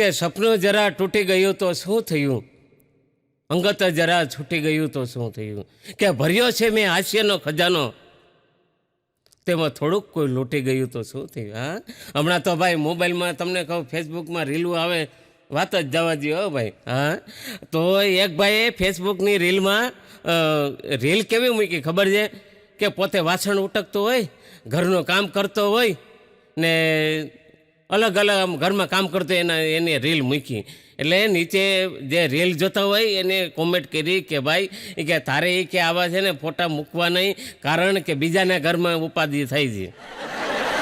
કે સપનું જરા તૂટી ગયું તો શું થયું? અંગત જરા છૂટી ગયું તો શું થયું? કે ભર્યો છે મેં હાસ્યનો ખજાનો? તેમાં થોડુંક કોઈ લૂંટી ગયું તો શું થયું, હા? હમણાં તો ભાઈ મોબાઈલમાં તમને કહું, ફેસબુકમાં રીલું આવે, વાત જ જવા દો હો ભાઈ, હા? તો એક ભાઈએ ફેસબુકની રીલમાં રીલ કેવી મૂકી ખબર છે? કે પોતે વાસણ ઉટકતો હોય, ઘરનું કામ કરતો હોય ને અલગ અલગ આમ ઘરમાં કામ કરતો એના એને રીલ મૂકી. એટલે નીચે જે રીલ જોતા હોય એને કોમેન્ટ કરી કે ભાઈ કે તારે એ કે આવા છે ને ફોટા મૂકવા નહીં, કારણ કે બીજાના ઘરમાં ઉપાધિ થઈ છે.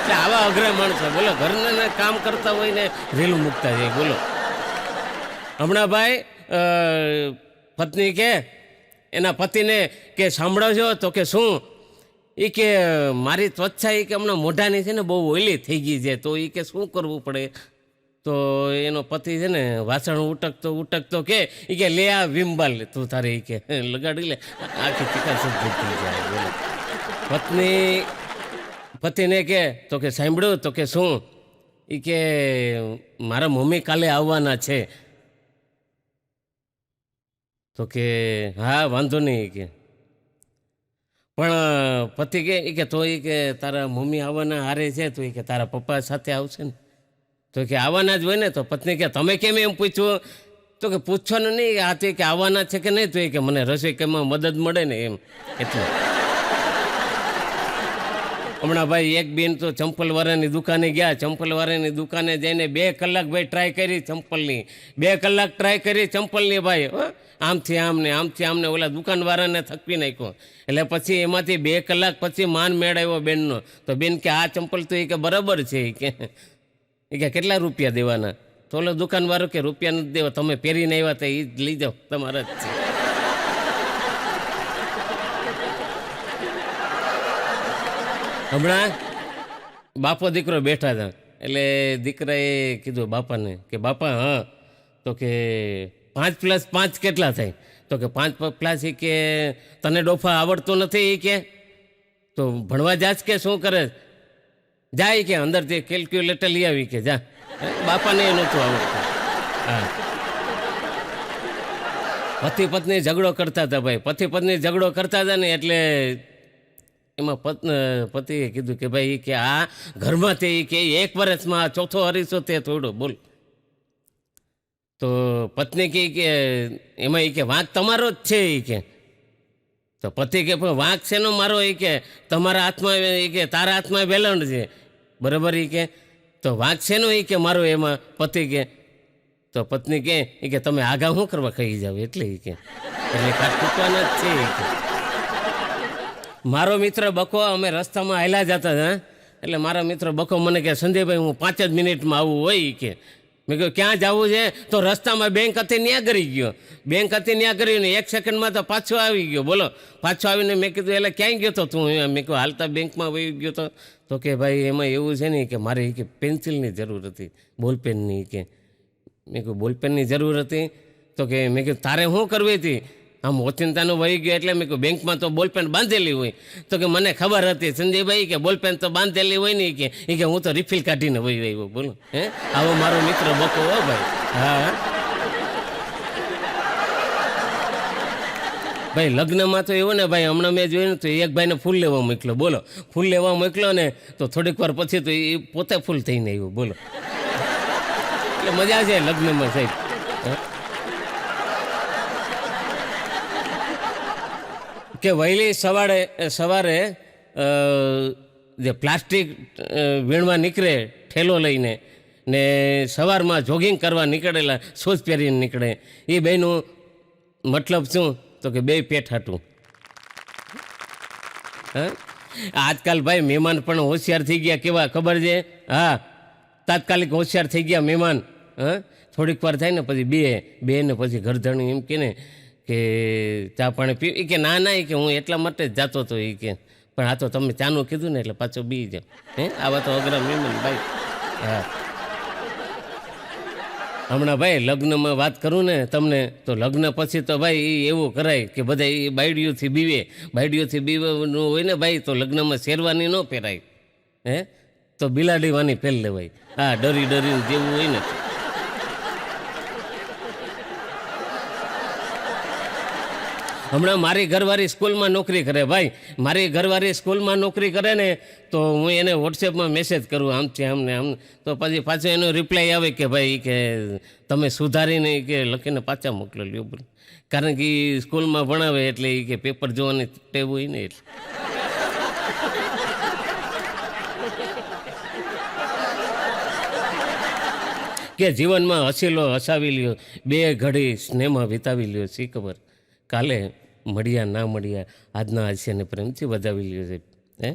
એટલે આવા અઘરા માણસો. બોલો, ઘરના કામ કરતા હોય ને રીલ મૂકતા જાય બોલો. હમણાં ભાઈ પત્ની કે, એના પતિને કે સાંભળો છો તો કે શું? એ કે, મારી ત્વચા એ કે હમણાં મોઢાની છે ને બહુ ઓઈલી થઈ ગઈ છે. તો એ કે, શું કરવું પડે? તો એનો પતિ છે ને, વાસણ ઉટકતો ઉટકતો કે એ કે, લે આ વિમબાલ. તું તારે એ કે, લગાડી લે. આખી ચિકાસ થઈ જાય પત્ની, પતિને કે, તો કે સાંભળ્યું, તો કે શું? એ કે, મારા મમ્મી કાલે આવવાના છે. તો કે, હા, વાંધો નહીં. કે પણ પતિ કે એ કે, તો એ કે તારા મમ્મી આવવાના હારે છે, તો એ કે તારા પપ્પા સાથે આવશે ને. તો કે, આવવાના જ હોય ને? તો પત્ની કે, તમે કેમ એમ પૂછ્યું તો કે, પૂછવાનું નહીં, આ તે કે આવવાના છે કે નહીં? તો એ કે, મને રસોઈ કેમાં મદદ મળે ને એમ. એટલું હમણાં ભાઈ એક બેન તો ચંપલ વાળાની દુકાને ગયા ચંપલ વાળાની દુકાને જઈને બે કલાક ભાઈ ટ્રાય કરી ચંપલની. બે કલાક ટ્રાય કરી ચંપલની ભાઈ આમથી આમ ને આમથી આમને ઓલા દુકાનવાળાને થકવી નાખ્યો. એટલે પછી એમાંથી બે કલાક પછી માન મેળવ્યો બેનનો. તો બેન કે, આ ચંપલ તો એ કે બરાબર છે. કે, એ કે કેટલા રૂપિયા દેવાના? તો ઓલો દુકાનવાળો કે, રૂપિયા નથી દેવા, તમે પહેરીને આવ્યા તો એ જ લઈ જાઓ, તમારા જ છે. હમણાં બાપો દીકરો બેઠા હતા. એટલે દીકરાએ કીધું, બાપાને, કે, બાપા, હા. તો કે, પાંચ પ્લસ પાંચ કેટલા થાય? તો કે, પાંચ પ્લસ એ કે, તને ડોફા આવડતો નથી એ કે. તો ભણવા જાશ કે શું કરે? જાય કે, અંદરથી કેલ્ક્યુલેટર લઈ આવી કે, જા. બાપાને એ નહોતું આવડતું. હા. પતિ પત્ની ઝઘડો કરતા હતા ભાઈ. પતિ પત્ની ઝઘડો કરતા હતા ને એટલે એમાં પત્ન પતિએ કીધું કે ભાઈ કે આ ઘરમાં તે કે એક વર્ષમાં ચોથો હરીશો તે થોડો, બોલ. તો પત્ની કહે કે, એમાં એ કે વાંક તમારો જ છે એ કે. તો પતિ કે, પણ વાંક છે નો મારો એ કે? તમારા હાથમાં એ કે તારા હાથમાં વેલણ છે. બરાબર એ કે? તો વાંક છે નો એ કે મારો એમાં? પતિ કે, તો પત્ની કે એ કે તમે આગા શું કરવા કહી જાવ? એટલે એ કે. એટલે કાટ જ છે એ કે. મારો મિત્ર બકો અમે રસ્તામાં હાલ્યા જતા હતા. એટલે મારા મિત્ર બકો મને કે સંજયભાઈ, હું પાંચ જ મિનિટમાં આવું હોય કે. મેં કહ્યું, ક્યાં જવું છે? તો રસ્તામાં બેંક હતી ન્યા કરી ગયો. બેંક હતી ન્યા કરી ને એક સેકન્ડમાં તો પાછો આવી ગયો. બોલો, પાછો આવીને મેં કીધું, એટલે ક્યાંય ગયો તો તું? મેં કહ્યું હાલતા બેંકમાં વહી ગયો તો. તો કે, ભાઈ, એમાં એવું છે ને કે, મારે કે પેન્સિલની જરૂર હતી, બોલપેનની કે. મેં કહ્યું, બોલપેનની જરૂર હતી? તો કે, મેં કીધું, તારે શું કરવી હતી? આમ ઓચિંતાનું વહી ગયો એટલે મેં કહ્યું બેંકમાં તો બોલપેન બાંધેલી હોય. તો કે મને ખબર હતી સંજયભાઈ કે બોલપેન તો બાંધેલી હોય નહીં કે એ કે હું તો રિફિલ કાઢીને વહી આવ્યો, બોલો. હે? આવો મારો મિત્ર બકો હો ભાઈ. હા. ભાઈ, લગ્નમાં તો એવું ને ભાઈ, હમણાં મેં જોયું તો એક ભાઈને ફૂલ લેવા મોકલો બોલો. ફૂલ લેવા મોકલો ને તો થોડીક વાર પછી તો એ પોતે ફૂલ થઈને આવ્યું, બોલો. એટલે મજા છે લગ્નમાં સાહેબ. કે વહેલી સવારે સવારે જે પ્લાસ્ટિક વીણવા નીકળે ઠેલો લઈને ને સવારમાં જોગિંગ કરવા નીકળેલા શૂઝ પહેરીને નીકળે, એ બેનું મતલબ શું? તો કે બે પેટ હાટું. હા? આજકાલ ભાઈ મહેમાન પણ હોશિયાર થઈ ગયા, કેવા ખબર છે? હા, તાત્કાલિક હોશિયાર થઈ ગયા મહેમાન, હા? થોડીક વાર થાય ને પછી બે બે ને પછી ઘરધણી એમ કે ને કે ચા પાણી પી કે ના ના કે હું એટલા માટે જ જાતો હતો એ કે. પણ આ તો તમે ચાનું કીધું ને એટલે પાછો બી જાવ હે? આવા તો અગ્ર મહેમાન ભાઈ. હા. હમણાં ભાઈ લગ્નમાં વાત કરું ને તમને, તો લગ્ન પછી તો ભાઈ એ એવું કરાય કે બધા એ બાયડીઓથી બીવે. બાયડીઓથી બીવાનું હોય ને ભાઈ, તો લગ્નમાં શેરવાની ન પહેરાય. હે? તો બિલાડીવાની પહેલ લેવાય. હા, ડરી ડરી જેવું હોય ને. હમણાં મારી ઘરવાળી સ્કૂલમાં નોકરી કરે. ભાઈ, મારી ઘરવાળી સ્કૂલમાં નોકરી કરે ને, તો હું એને વોટ્સએપમાં મેસેજ કરું, આમ છે, આમ આમ તો પછી પાછો એનો રિપ્લાય આવે કે, ભાઈ કે તમે સુધારીને કે લખીને પાછા મોકલો લ્યો બોલ. કારણ કે એ સ્કૂલમાં ભણાવે એટલે એ કે પેપર જોવાની ટેવ હોય ને એટલે. કે જીવનમાં હસીલો હસાવી લ્યો, બે ઘડી સ્નેહમાં વિતાવી લ્યો, શી ખબર? કાલે મળ્યા, ના મળ્યા, આજના હાસ્યને પ્રેમથી વધાવી લ્યો છે. હે?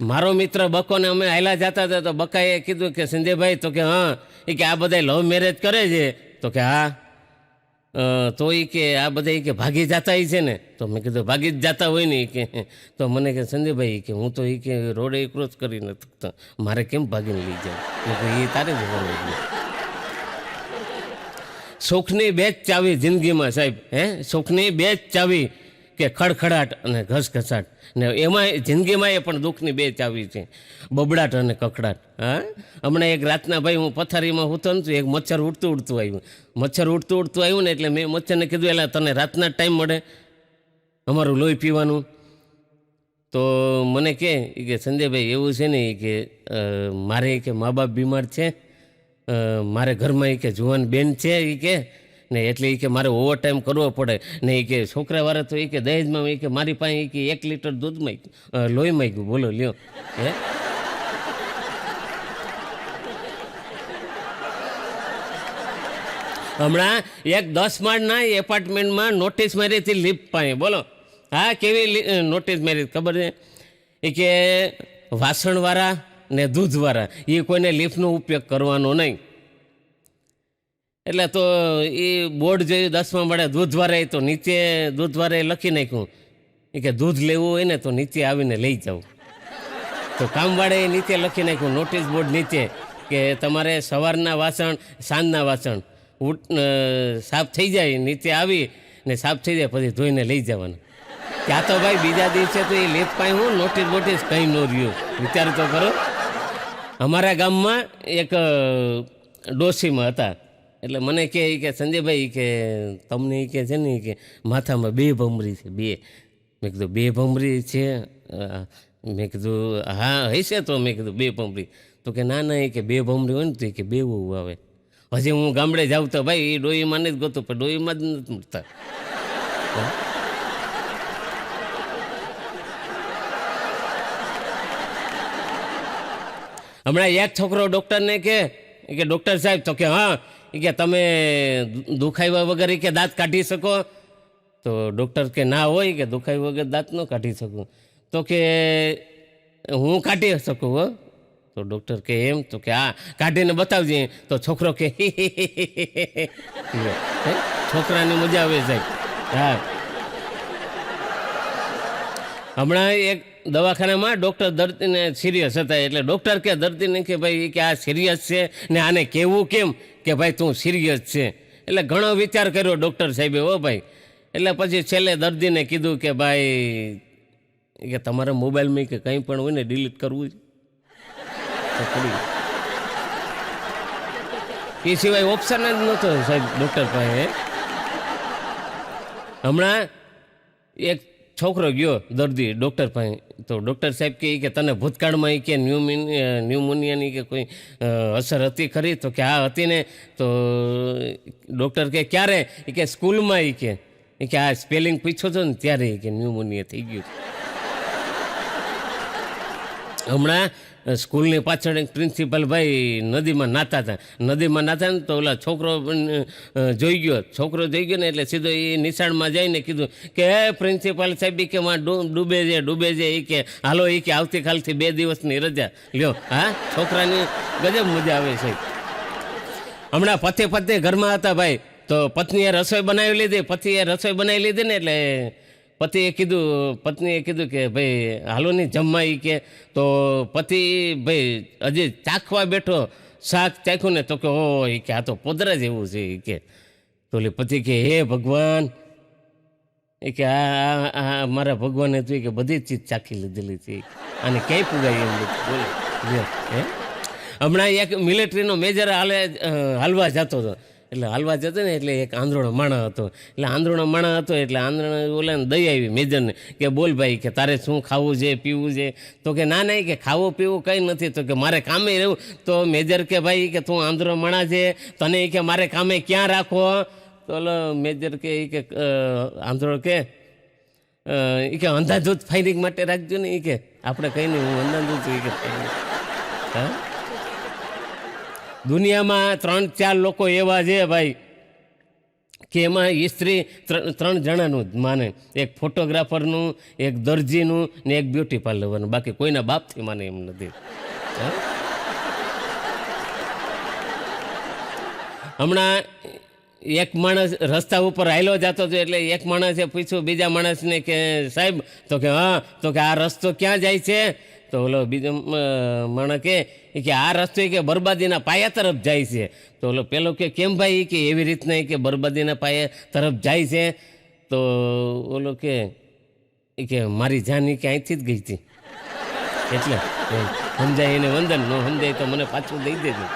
મારો મિત્ર બકોને અમે આયલા જતા હતા તો બકાએ કીધું કે સંજયભાઈ તો કે, હા, એ કે આ બધા લવ મેરેજ કરે છે. તો કે, હા. તો એ કે, આ બધા એ કે ભાગી જતા એ છે ને. તો મેં કીધું, ભાગી જ જતા હોય ને કે. તો મને કે સંજયભાઈ કે હું તો એ કે રોડે ક્રોસ કરી નથી મારે કેમ ભાગીને લઈ જાય એ તારે જોવાનું. સુખની બે જ ચાવી જિંદગીમાં સાહેબ, હે? સુખની બે જ ચાવી કે ખડખડાટ અને ઘસઘસાટ. ને એમાં જિંદગીમાં એ પણ દુઃખની બે ચાવી છે. બબડાટ અને કકડાટ, હા? હમણાં એક રાતના ભાઈ હું પથારીમાં હોતો ને એક મચ્છર ઉડતું ઉડતું આવ્યું. મચ્છર ઉડતું ઉડતું આવ્યું ને એટલે મેં મચ્છરને કીધું એટલે તને રાતના ટાઈમ મળે અમારું લોહી પીવાનું. તો મને કે કે સંજયભાઈ, એવું છે ને કે મારે કે મા બાપ બીમાર છે. મારે ઘરમાં એ કે જુવાન બેન છે એ કે, ને એટલે એ કે મારે ઓવર ટાઈમ કરવો પડે. ને એ કે છોકરાવાળા તો એ કે દહેજમાં એ કે મારી પાસે એ કે એક લીટર દૂધમાં લોહી માંગ્યું. બોલો, લ્યો. હે? હમણાં એક દસ માળના એપાર્ટમેન્ટમાં નોટિસ મારી હતી લિફ્ટ પાસે બોલો. હા, કેવી નોટિસ મારી ખબર છે? એ કે વાસણવાળા ને દૂધવાળા એ કોઈને લિફ્ટનો ઉપયોગ કરવાનો નહીં. એટલે તો એ બોર્ડ જોયું દસમા મળે દૂધવાળાએ તો નીચે દૂધવાળાએ લખી નાખ્યું. એ કે દૂધ લેવું હોય ને તો નીચે આવીને લઈ જાઉં તો કામવાળાએ નીચે લખી નાખ્યું નોટિસ બોર્ડ નીચે, કે તમારે સવારના વાસણ, સાંજના વાસણ સાફ થઈ જાય, નીચે આવી ને સાફ થઈ જાય, પછી ધોઈને લઈ જવાનું. ત્યાં તો ભાઈ બીજા દિવસે તો એ લેપ કાંઈ હું નોટિસ બોટિસ કંઈ ન રહ્યું. વિચાર તો કરો. અમારા ગામમાં એક ડોશીમાં હતા. એટલે મને કહે કે, સંજયભાઈ કે, તમને કે છે ને કે માથામાં બે ભમરી છે, બે. મેં કીધું, બે ભમરી છે? મેં કીધું, હા, હશે તો. મેં કીધું, બે ભમરી. તો કે, ના ના એ કે બે ભમરી હોય ને, તો એ કે બે આવે. હજી હું ગામડે જાઉં તો ભાઈ એ ડોહીમાં જ ગોતું, પણ ડોહીમાં જ નથી મળતા હમણાં એક છોકરો ડૉક્ટરને કે કે ડૉક્ટર સાહેબ તો કે, હા કે તમે દુખાવ્યા વગર કે દાંત કાઢી શકો? તો ડૉક્ટર કે, ના હોય કે દુખાવ્યા વગર દાંત ન કાઢી શકું. તો કે, હું કાઢી શકું, હો? તો ડૉક્ટર કે, એમ? તો કે, હા, કાઢીને બતાવજે. તો છોકરો કે છોકરાને મજા આવે સાહેબ. હા. હમણાં એક દવાખાનામાં ડૉક્ટર દર્દીને સિરિયસ હતા એટલે ડૉક્ટર કે દર્દીને કે ભાઈ કે આ સિરિયસ છે ને આને કહેવું કેમ? કે ભાઈ તું સિરિયસ છે. એટલે ઘણો વિચાર કર્યો ડૉક્ટર સાહેબે હો ભાઈ. એટલે પછી છેલ્લે દર્દીને કીધું કે, ભાઈ કે તમારા મોબાઈલમાં કે કંઈ પણ હોય ને ડિલીટ કરવું છે. એ સિવાય ઓપ્શન જ નહોતો સાહેબ ડૉક્ટર પાસે. હમણાં એક છોકરો ગયો દર્દી ડૉક્ટર પાસે. તો ડૉક્ટર સાહેબ કહે કે તને ભૂતકાળમાં કે ન્યુમિન ન્યુમોનિયાની કે કોઈ અસર હતી ખરી? તો કે આ હતી ને. તો ડૉક્ટર કે ક્યારે? એ કે, સ્કૂલમાં. એ કે કે, આ સ્પેલિંગ પીછો છો ને, ત્યારે. એ કે, ન્યુમોનિયા થઈ ગયું. હમણાં સ્કૂલની પાછળ એક પ્રિન્સિપલ ભાઈ નદીમાં નાતા હતા. નદીમાં નાતા ને તો ઓલા છોકરો જોઈ ગયો. છોકરો જોઈ ગયો ને એટલે સીધો એ નિશાળમાં જઈને કીધું કે, હે પ્રિન્સિપાલ સાહેબ કે માં ડૂબે છે ડૂબે છે. એ કે, હાલો એ કે આવતીકાલથી બે દિવસની રજા. લ્યો, હા? છોકરાની ગજબ મજા આવે છે. હમણાં પતે પતે ઘરમાં હતા ભાઈ. તો પત્નીએ રસોઈ બનાવી લીધી. પતિએ રસોઈ બનાવી લીધી ને એટલે પતિએ કીધું, પત્નીએ કીધું કે ભાઈ, હાલો નહીં જમવા એ કે. તો પતિ ભાઈ, હજી ચાખવા બેઠો, શાક ચાખ્યું ને? તો કે ઓ એ કે આ તો પોદરા જેવું છે એ કે. તો ઓલી પતિ કે, હે ભગવાન. એ કે, આ, આ- મારા ભગવાને તો કે બધી ચીજ ચાખી લીધેલી છે. અને ક્યાંય પુગાઈ એમ બોલે હમણાં એક મિલિટરીનો મેજર હાલે હાલવા જતો હતો. એટલે હાલવા જતો ને એટલે એક આંધળો માણા હતો. એટલે આંધળો માણા હતો એટલે આંધળો ઓલાને દઈ આવી મેજરને કે બોલ ભાઈ કે તારે શું ખાવું છે, પીવું છે? તો કે ના નહીં કે ખાવું, પીવું કંઈ નથી. તો કે મારે કામે રહેવું. તો મેજર કે ભાઈ કે તું આંધળો માણા છે? તને કે મારે કામે ક્યાં રાખો તો ઓલો મેજર કે એ કે આંધળો કે એ કે અંધાધૂત ફાયરિંગ માટે રાખજો ને. એ કે, આપણે કંઈ નહીં, હું અંધાધૂત કે હા? દુનિયામાં ત્રણ ચાર લોકો એવા છે ભાઈ કે એમાં સ્ત્રી ત્રણ જણાનું જ માને. એક ફોટોગ્રાફરનું, એક દરજીનું ને એક બ્યુટી પાર્લરનું. બાકી કોઈના બાપથી માને એમ નથી? હમણાં એક માણસ રસ્તા ઉપર હાયલો જતો હતો એટલે એક માણસે પૂછ્યું બીજા માણસને કે સાહેબ, તો કે હા, તો કે આ રસ્તો ક્યાં જાય છે? તો ઓલો બીજો માણસ કે કે આ રસ્તો કે બરબાદીના પાયા તરફ જાય છે. તો ઓલો પેલો કે કેમ ભાઈ? કે એવી રીતના કે બરબાદીના પાયા તરફ જાય છે. તો ઓલો કે કે મારી જાન કે અહીંથી જ ગઈ હતી. એટલે સમજાય એને વંદન, ન સમજાય તો મને પાછું દઈ દેજો.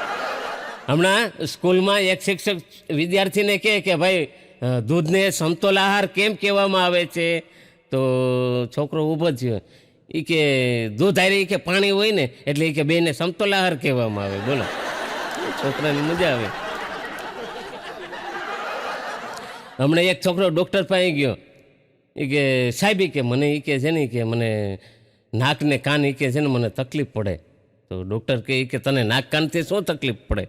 હમણાં સ્કૂલમાં એક શિક્ષક વિદ્યાર્થીને કહે કે, ભાઈ દૂધને સમતોલ આહાર કેમ કહેવામાં આવે છે? તો છોકરો ઊભો થયો. એ કે દૂધ એ કે પાણી હોય ને એટલે એ કે બેને સમતોલાહાર કહેવામાં આવે બોલો છોકરાની મજા આવે હમણાં એક છોકરો ડૉક્ટર પાસે ગયો એ કે સાહેબ કે મને એ કે છે ને કે મને નાક ને કાન એ કે છે ને મને તકલીફ પડે તો ડૉક્ટર કહે કે તને નાક કાનથી શું તકલીફ પડે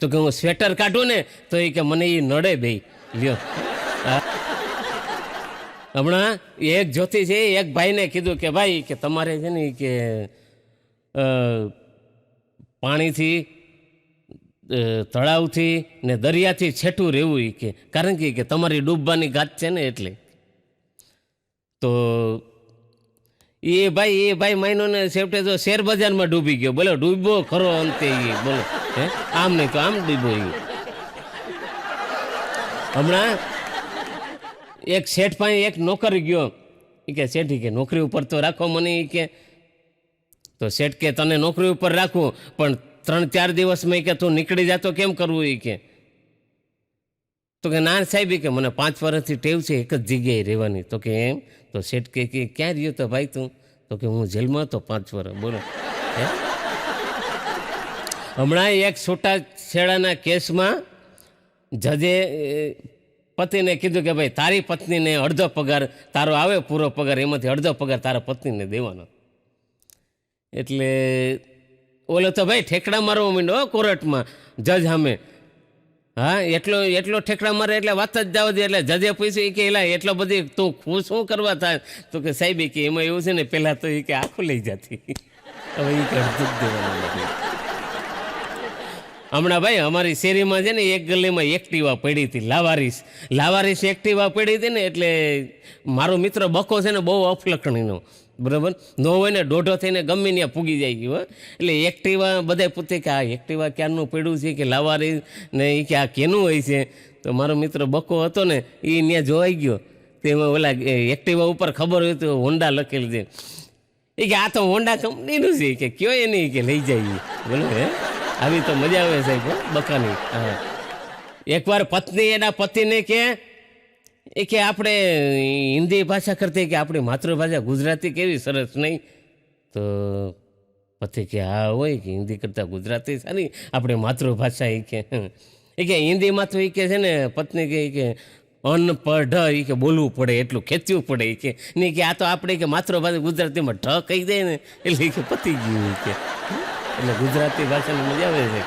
તો કે હું સ્વેટર કાઢું ને તો એ કે મને એ નડે બે લ્યો. હમણાં એક જ્યોતિ છે, એક ભાઈને કીધું કે ભાઈ કે તમારે છે ને કે પાણીથી તળાવથી ને દરિયાથી છેટું રહેવું એ કે. કારણ કે તમારી ડૂબવાની ગાત છે ને એટલે. તો એ ભાઈ એ ભાઈ મહિનો ને છેવટે તો શેર બજારમાં ડૂબી ગયો. બોલો, ડૂબો ખરો અંતે એ બોલો. હે? આમ નહીં તો આમ ડૂબો એ હમણાં એક શેઠ પાસે એક નોકર ગયો. એ કે, શેઠી કે નોકરી ઉપર તો રાખો મને એ કે. તો શેઠ કે, તને નોકરી ઉપર રાખવું પણ ત્રણ ચાર દિવસમાં કે તું નીકળી જાતો કેમ કરવું? એ કે. તો કે, ના સાહેબ કે, મને પાંચ વર્ષથી ટેવ છે, એક જ જગ્યાએ રહેવાની. તો કે, એમ? તો શેઠ કે કે, ક્યાં રહ્યો તો ભાઈ તું? તો કે, હું જેલમાં હતો પાંચ વર્ષ બોલો. હમણાં એક છૂટાછેડાના કેસમાં જજે પતિને કીધું કે ભાઈ, તારી પત્નીને અડધો પગાર તારો આવે પૂરો પગાર, એમાંથી અડધો પગાર તારા પત્નીને દેવાનો. એટલે ઓલો તો ભાઈ, ઠેકડા મારવા માંડ્યો કોર્ટમાં, જજ સામે. હા, એટલો એટલો ઠેકડા મારે એટલે વાત જ જાવ દે, એટલે જજે પૂછ્યું કે, એલા, એટલો બધી તું ખુશ શું કરવા થાય? તો કે, સાહેબ કે, એમાં એવું છે ને પહેલાં તો એ કે, આખું લઈ જતી. હવે એ કે જ દેવાનું. હમણાં ભાઈ, અમારી શેરીમાં છે ને એક ગલીમાં એક્ટિવા પડી હતી, લાવારીસ. લાવારીસ એક્ટિવા પડી હતી ને એટલે મારો મિત્ર બકો છે ને બહુ અફલખણીનો. બરાબર? નો હોય ને દોઢો થઈને ગમે ત્યાં પૂગી જાય ગયું. એટલે એક્ટિવા બધા પૂછે કે આ એક્ટિવા ક્યારનું પડ્યું છે કે લાવારીસ ને એ કે આ કેનું હોય છે? તો મારો મિત્ર બકો હતો ને એ ત્યાં જોવાઈ ગયો. તેમાં ઓલા એક્ટિવા ઉપર ખબર હોય તો હોન્ડા લખેલું છે. એ કે આ તો હોન્ડા કંપનીનું છે કે કયો એ નહીં કે લઈ જાય બોલો, હે. આવી તો મજા આવે સાહેબ બકાની. હા. એકવાર પત્ની, એના પતિને કે, એ કે આપણે હિન્દી ભાષા કરતી કે આપણી માતૃભાષા ગુજરાતી કેવી સરસ નહીં? તો પતિ કે, હા, હોય કે હિન્દી કરતાં ગુજરાતી સારી આપણી માતૃભાષા એ કે. એ કે, હિન્દીમાં તો એ કે છે ને, પત્ની કે કે અનપઢ એ કે બોલવું પડે, એટલું ખેંચવું પડે એ કે. નહીં કે, આ તો આપણે કે માતૃભાષા ગુજરાતીમાં ઢ કહી દે ને, એટલે કે પતી ગયું કે. એટલે ગુજરાતી ભાષાની મજા આવે છે.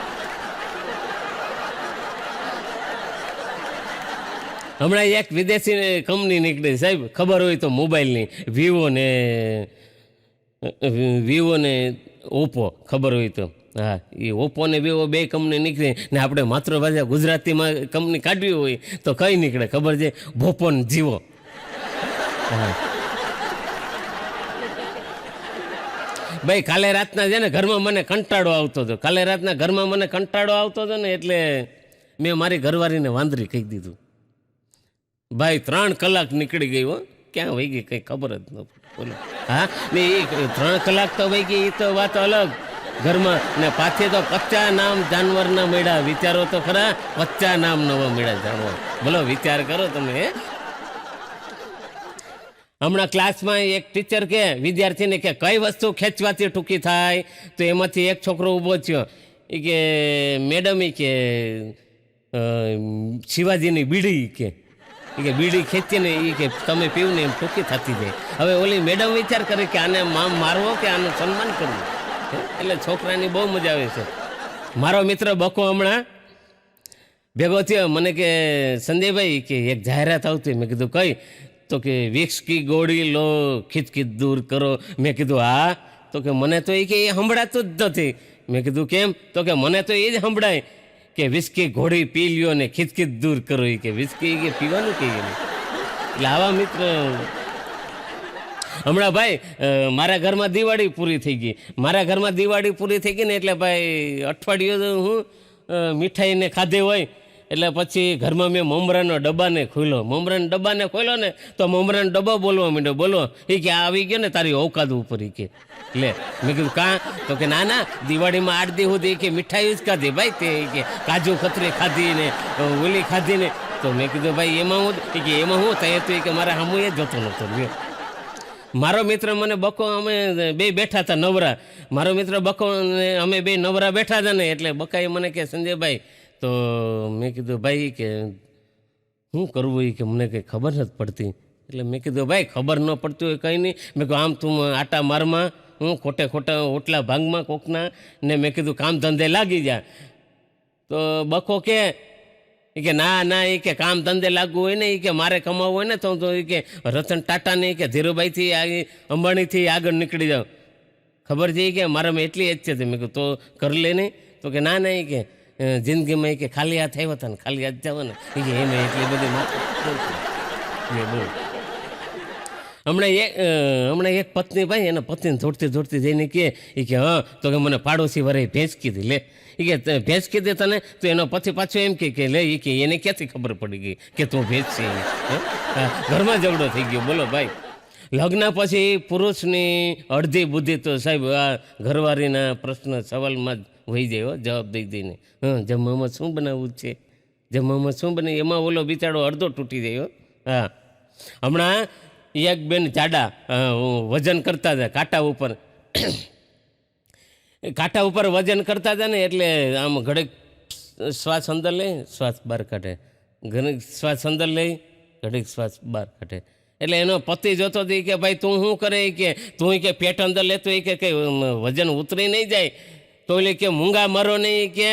હમણાં એક વિદેશી કંપની નીકળી સાહેબ, ખબર હોય તો મોબાઈલની વિવો ને વિવો ને ઓપ્પો ખબર હોય તો. હા, એ ઓપ્પો ને વિવો બે કંપની નીકળી ને આપણે માતૃભાષા ગુજરાતીમાં કંપની કાઢવી હોય તો કઈ નીકળે? ખબર છે? ભોપો ને જીવો. હા. ભાઈ, કાલે રાતના છે ને ઘરમાં મને કંટાળો આવતો હતો. કાલે રાતના ઘરમાં મને કંટાળો આવતો હતો ને એટલે મેં મારી ઘરવાળીને વાંદરી કહી દીધું. ભાઈ, ત્રણ કલાક નીકળી ગઈ હો. ક્યાં વહી ગઈ કંઈ ખબર જ ન બોલો. હા? ને એ ત્રણ કલાક તો વહી ગઈ એ તો વાત અલગ. ઘરમાં ને પાછે તો પચ્ચા નામ જાનવરના મળ્યા વિચારો તો ખરા પચ્ચા નામ નવા મળ્યા જાણવા. બોલો, વિચાર કરો તમે? હમણાં ક્લાસમાં એક ટીચર કે, વિદ્યાર્થીને કે, કઈ વસ્તુ ખેંચવાથી ટૂંકી થાય? તો એમાંથી એક છોકરો ઊભો થયો. એ કે, મેડમ એ કે શિવાજીની બીડી કે. એ કે, બીડી ખેંચીને એ કે, તમે પીવું ને એમ ટૂંકી થતી જાય. હવે ઓલી મેડમ વિચાર કરે કે, આને મામ મારવો કે આનું સન્માન કરવું? એટલે છોકરાની બહુ મજા આવે છે. મારો મિત્ર બકો હમણાં ભેગો થયો. મને કે, સંજયભાઈ કે, એક જાહેરાત આવતી. મેં કીધું, કઈ? તો કે, વિક્સ કી ગોળી લો ખીચખીચ દૂર કરો. મેં કીધું, હા? તો કે, મને તો એ કે એ સંભળાતું જ નથી. મેં કીધું, કેમ? તો કે, મને તો એ જ સંભળાય કે વિસ્કી ઘોડી પી લ્યો ને ખીચખીચ દૂર કરો. એ કે વિસ્કી કે પીવાનું કે એટલે આવા મિત્ર. હમણાં ભાઈ મારા ઘરમાં દિવાળી પૂરી થઈ ગઈ. મારા ઘરમાં દિવાળી પૂરી થઈ ગઈ ને એટલે ભાઈ, અઠવાડિયું હું મીઠાઈને ખાધે હોય. એટલે પછી ઘરમાં મેં મમરાનો ડબ્બાને ખોલ્યો મમરાના ડબ્બાને ખોલ્યો ને તો મમરાનો ડબ્બો બોલવા માંડ્યો. બોલો એ કે આવી ગયો ને તારી ઓકાદ ઉપર કે. લે, મેં કીધું, કાં? તો કે, ના ના, દિવાળીમાં આઠ દી સુધી કે મીઠાઈ જ ખાધી ભાઈ તે કે કાજુ કતરી ખાધી ને ઓલી ખાધી ને. તો મેં કીધું, ભાઈ, એમાં હું કે એમાં હું થાય તો કે મારા સામું એ જોતો નહોતો મારો મિત્ર મને બકો, અમે બે બેઠા હતા નવરા. મારો મિત્ર બકો અમે બે નવરા બેઠા હતા ને, એટલે બકાએ મને કે, સંજયભાઈ તો મેં કીધું, ભાઈ, કે શું કરવું એ કે મને કંઈ ખબર નથી પડતી. એટલે મેં કીધું, ભાઈ, ખબર ન પડતી હોય કંઈ નહીં. મેં કહ્યું આમ તું આટા મારમાં, હું ખોટે ખોટા ઓટલા ભાગમાં કોકના. ને મેં કીધું, કામ ધંધે લાગી જા. તો બકો કે એ કે ના ના એ કે કામ ધંધે લાગવું હોય ને એ કે મારે કમાવવું હોય ને, તો એ કે રતન ટાટાને કે ધીરુભાઈથી આ અંબાણીથી આગળ નીકળી જાઉં. ખબર છે કે, મારામાં એટલી જ છે. મેં કીધું, તો કરી લે નહીં તો કે, ના ના એ કે જિંદગીમાં કે ખાલી હાથ આવ્યા હતા ને ખાલી હાથ જવાના એ કે એમ એટલી બધી હમણાં એક હમણાં એક પત્ની ભાઈ, એના પત્નીને જોડતી જોડતી જઈને કહે એ કે, હા, તો કે મને પાડોશી વરે ભેંસ કીધી લે. એ કે ભેંસ કીધી તને? તો એનો પછી પાછો એમ કે કે, લે. એ કે, એને ક્યાંથી ખબર પડી ગઈ કે તું ભેંસ છે ઘરમાં ઝઘડો થઈ ગયો. બોલો ભાઈ. લગ્ન પછી પુરુષની અડધી બુદ્ધિ તો સાહેબ, આ ઘરવાળીના પ્રશ્ન સવાલમાં જ વહી જાય જવાબ દઈ દઈને. હા, જમવામાં શું બનાવવું છે? જમવામાં શું બને? એમાં ઓલો બિચારો અડધો તૂટી જાય હા. હમણાં એક બેન જાડા વજન કરતા હતા કાંટા ઉપર. કાંટા ઉપર વજન કરતા હતા ને, એટલે આમ ઘડેક શ્વાસ અંદર લઈ, શ્વાસ બહાર કાઢે. ઘડીક શ્વાસ અંદર લઈ, ઘડીક શ્વાસ બહાર કાઢે. એટલે એનો પતિ જોતો હતી કે, ભાઈ, તું શું કરે? કે, તું કે પેટ અંદર લેતો એ કે કંઈ વજન ઉતરી નહીં જાય. તો એટલે કે મૂંગા મરો નહીં કે,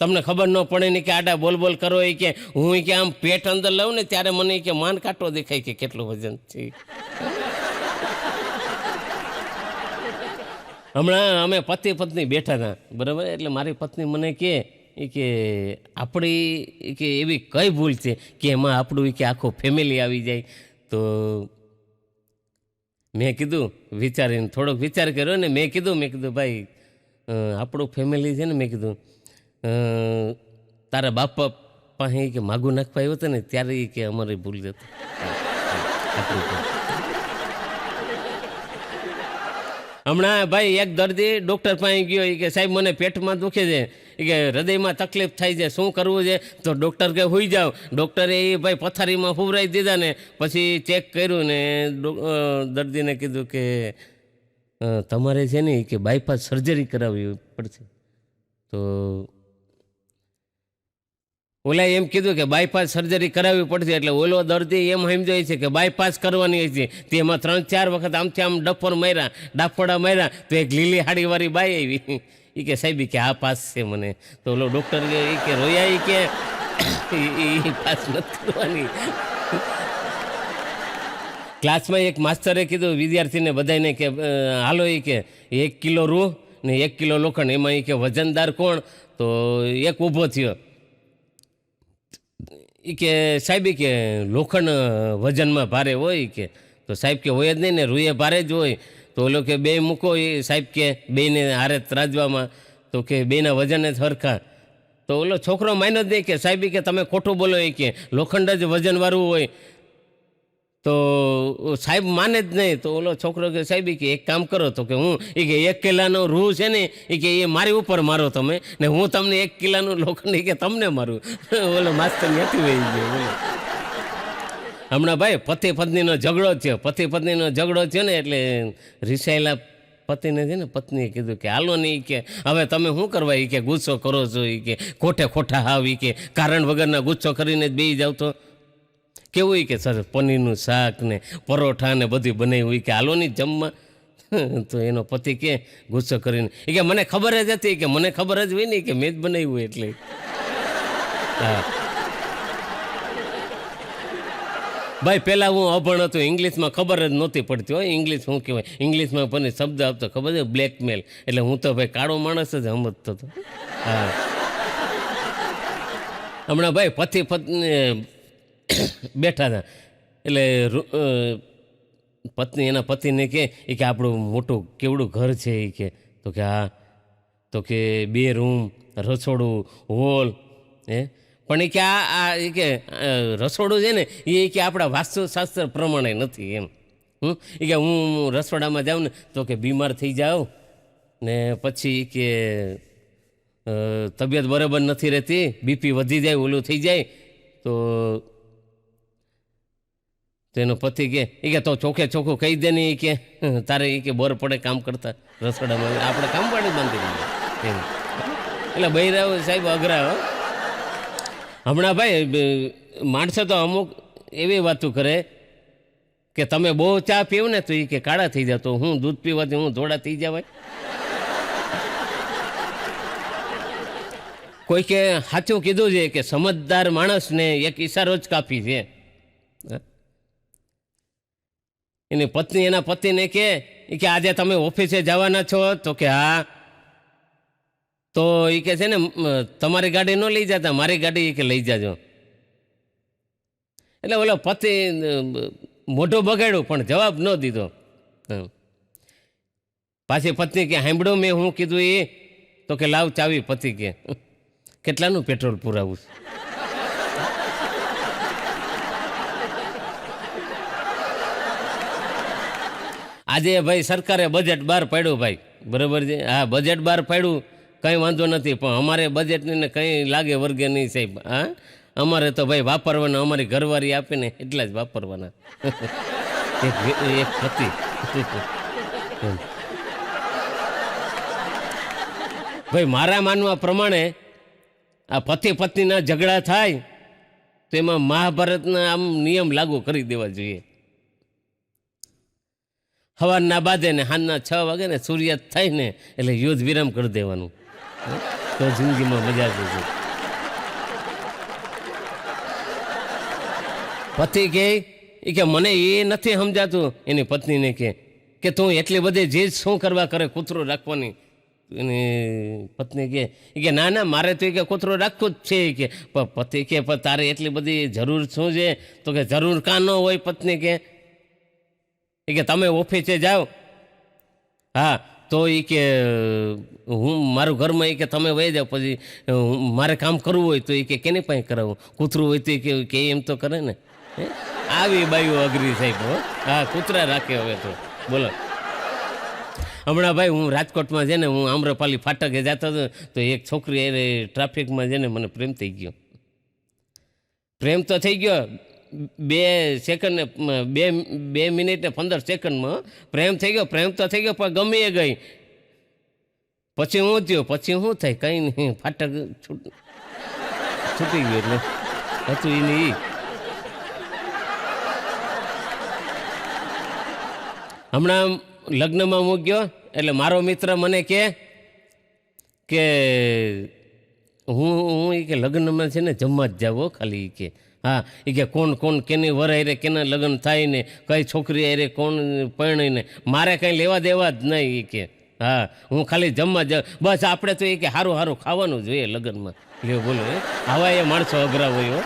તમને ખબર ન પડે ને કે આડા બોલ બોલ કરો એ કે, હું કે આમ પેટ અંદર લઉં ને ત્યારે મને કે માન કાંટો દેખાય કે કેટલું વજન છે. હમણાં અમે પતિ પત્ની બેઠા હતા, બરાબર? એટલે મારી પત્ની મને કે એ કે આપણી કે એવી કઈ ભૂલ છે કે એમાં આપણું કે આખું ફેમિલી આવી જાય. તો મેં કીધું, વિચારીને થોડોક વિચાર કર્યો ને મેં કીધું મેં કીધું, ભાઈ આપણું ફેમિલી છે ને મેં કીધું તારા બાપા પાસે કે માગું નાખવા આવ્યો હતો ને ત્યારે એ કે અમારે ભૂલ જતો હમણાં ભાઈ એક દર્દી ડૉક્ટર પાસે ગયો કે સાહેબ મને પેટમાં દુખે છે. કે હૃદયમાં તકલીફ થાય છે, શું કરવું છે? તો ડૉક્ટર કે હોઈ જાઓ ડૉક્ટરે એ ભાઈ પથારીમાં ફુવરાઈ દીધા ને, પછી ચેક કર્યું ને દર્દીને કીધું કે તમારે છે ને કે બાયપાસ સર્જરી કરાવવી પડશે. તો ઓલા એમ કીધું કે બાયપાસ સર્જરી કરાવવી પડશે એટલે ઓલો દર્દી એમ સમજાય છે કે બાયપાસ કરવાની છે તેમાં ત્રણ, ચાર વખત આમથી આમ ડફોર માર્યા, ડાફોડા માર્યા, તો એક લીલી હાડીવાળી બાઈ આવી. એ કે સાહેબ કે આ પાસ છે મને. તો ઓલો ડૉક્ટર કે રોયા એ કે એ પાસ નથી કરવાની. ક્લાસમાં એક માસ્તરે કીધું, વિદ્યાર્થીને બધાને કે હાલો એ કે, એક કિલો રૂ ને એક કિલો લોખંડ. એમાં એ કે, વજનદાર કોણ? તો એક ઊભો થયો. એ કે, સાહેબ કે, લોખંડ વજનમાં ભારે હોય કે. તો સાહેબ કે, હોય જ નહીં ને, રૂએ ભારે જ હોય. તો ઓલો કે, બે મૂકો એ સાહેબ કે, બેને હારે ત્રાજવામાં. તો કે, બેના વજન જ સરખા તો ઓલો છોકરો માન્યો જ નહીં કે, સાહેબ કે, તમે ખોટું બોલો એ કે. લોખંડ જ વજનવાળું હોય. તો સાહેબ માને જ નહીં. તો ઓલો છોકરો કે સાહેબ કે એક કામ કરો તો કે હું એ કે એક કિલ્લાનો રૂ છે ને એ કે એ મારી ઉપર મારો તમે, ને હું તમને એક કિલ્લાનું લોખંડ કે તમને મારું. ઓલો માસ્તર નથી વહી ગયો હમણાં ભાઈ પતિ પત્નીનો ઝઘડો થયો. પતિ પત્નીનો ઝઘડો થયો ને એટલે રિસાયેલા પતિને છે ને પત્નીએ કીધું કે, હાલો નહીં કે, હવે તમે શું કરવા? એ કે ગુસ્સો કરો છો? એ કે ખોટે ખોટા હાવ એ કે કારણ વગરના ગુસ્સો કરીને જ બેસી જાવ તો? કેવું હોય કે સર, પનીરનું શાક ને પરોઠા ને બધું બનાવી હોય કે હાલો નહીં જમવા? તો એનો પતિ કે, ગુસ્સો કરીને, એ કે મને ખબર જ હતી કે મને ખબર જ હોય ને કે મેં જ બનાવ્યું એટલે. હા. ભાઈ, પહેલાં હું અભણ હતો, ઇંગ્લિશમાં ખબર જ નહોતી પડતી હોય. ઇંગ્લિશ શું કહેવાય? ઇંગ્લિશમાં પણ શબ્દ આપતો, ખબર છે? બ્લેકમેલ એટલે હું તો ભાઈ કાળો માણસ જ સમજતો હતો. હા. હમણાં ભાઈ, પતિ પત્ની બેઠા હતા. એટલે પત્ની, એના પતિને કે, એ કે આપણું મોટું કેવડું ઘર છે એ કે, તો કે હા, તો કે બે રૂમ, રસોડું, હોલ, હે? પણ એ કે આ આ, એ કે રસોડું છે ને, એ કે આપણા વાસ્તુશાસ્ત્ર પ્રમાણે નથી એમ. હમ? એ કે હું રસોડામાં જાઉં ને, તો કે બીમાર થઈ જાઉં ને પછી કે તબિયત બરાબર નથી રહેતી, બીપી વધી જાય, ઓલું થઈ જાય, તો તેનો પતિ કે એ કે તો ચોખ્ખે ચોખ્ખું કહી દે ને એ કે તારે એ કે બોર પડે કામ કરતા રસોડામાં. આપણે કામવાળી બાંધી દઈએ એટલે બૈરાવ સાહેબ અઘરા હમણાં ભાઈ માણસો તો અમુક એવી વાતો કરે કે, તમે બહુ ચા પીવ ને તો એ કે કાળા થઈ જાવ તો હું દૂધ પીવાથી હું ધોળા થઈ જવાય કોઈ કે સાચું કીધું છે કે, સમજદાર માણસને એક ઈશારો જ કાપી છે. એની પત્ની, એના પતિને કે, ઈ કે આજે તમે ઓફિસે જવાના છો? તો કે હા. તો એ કે છે ને તમારી ગાડી ન લઈ જતા, મારી ગાડી કે લઈ જાજો. એટલે ઓલો પતિ મોઢો બગાડ્યું, પણ જવાબ ન દીધો. પાછી પત્ની કે, હાંભળો મેં હું કીધું એ તો કે, લાવ ચાવી પતિ કે. કેટલાનું પેટ્રોલ પુરાવું છે? આજે ભાઈ સરકારે બજેટ બહાર પાડ્યું ભાઈ. બરાબર છે? હા બજેટ બહાર પાડ્યું, કંઈ વાંધો નથી, પણ અમારે બજેટને કંઈ લાગે વર્ગે નહીં સાહેબ, હા? અમારે તો ભાઈ વાપરવાના, અમારી ઘરવારી આપે ને એટલા જ વાપરવાના. એક પતિ ભાઈ, મારા માનવા પ્રમાણે આ પતિ પત્નીના ઝઘડા થાય, તો એમાં મહાભારતના આમ નિયમ લાગુ કરી દેવા જોઈએ. સવારના બાદે ને સાંજના છ વાગે ને સૂર્યાસ્ત થાય ને એટલે યુદ્ધ વિરામ કરી દેવાનું. તો જિંદગીમાં મજા જશે. પતિ કે એ કે મને એ નથી સમજાતું. એની પત્નીને કે કે તું એટલી બધી જે શું કરવા કરે કૂતરો રાખવાની? એની પત્ની કે એ કે ના ના, મારે તો એ કે કૂતરો રાખવું જ છે. કે પતિ કે તારે એટલી બધી જરૂર શું છે? તો કે, જરૂર કાં ન હોય? પત્ની કે એ કે તમે ઓફિસે જાઓ. હા, તો એ કે, હું મારું ઘરમાં એ કે તમે વહી જાઓ, પછી મારે કામ કરવું હોય તો એ કે કેની પાસે કરાવું? કૂતરું હોય તો એ કે એમ તો કરે ને? આવી બાયું અઘરી સાહેબ, હા. કૂતરા રાખે હવે તો. બોલો. હમણાં ભાઈ હું રાજકોટમાં છે ને, હું આમ્રપાલી ફાટકે જતો હતો, તો એક છોકરી એ ટ્રાફિકમાં છે ને, મને પ્રેમ થઈ ગયો. પ્રેમ તો થઈ ગયો બે સેકન્ડ બે બે મિનિટ ને પંદર સેકન્ડમાં પ્રેમ થઈ ગયો, પ્રેમ તો થઈ ગયો, પણ ગમી ગઈ. પછી હું થયો, પછી શું થાય, કંઈ નહીં ફાટક છૂટ, છૂટી ગયું એટલે હતું એ નહીં હમણાં લગ્નમાં ગયો, એટલે મારો મિત્ર મને કે કે હું હું એ કે લગ્નમાં છે ને જમવા જ જાવ ખાલી કે. હા એ કે કોણ કોણ કેની વરાય રે કેના લગ્ન થાય ને, કઈ છોકરી હારે કોણ પરણી ને, મારે કંઈ લેવા દેવા જ નહીં એ કે. હા, હું ખાલી જમવા જ, બસ આપણે તો એ કે સારું સારું ખાવાનું જોઈએ લગ્નમાં. લ્યો બોલો એ આવા એ માણસો અઘરા હોય હો.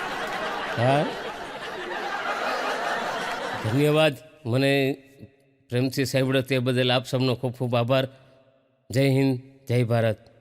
ધન્યવાદ. મને પ્રેમસિંહ સાંભળ્યો તે બદલ આપ સૌનો ખૂબ ખૂબ આભાર. જય હિન્દ, જય ભારત.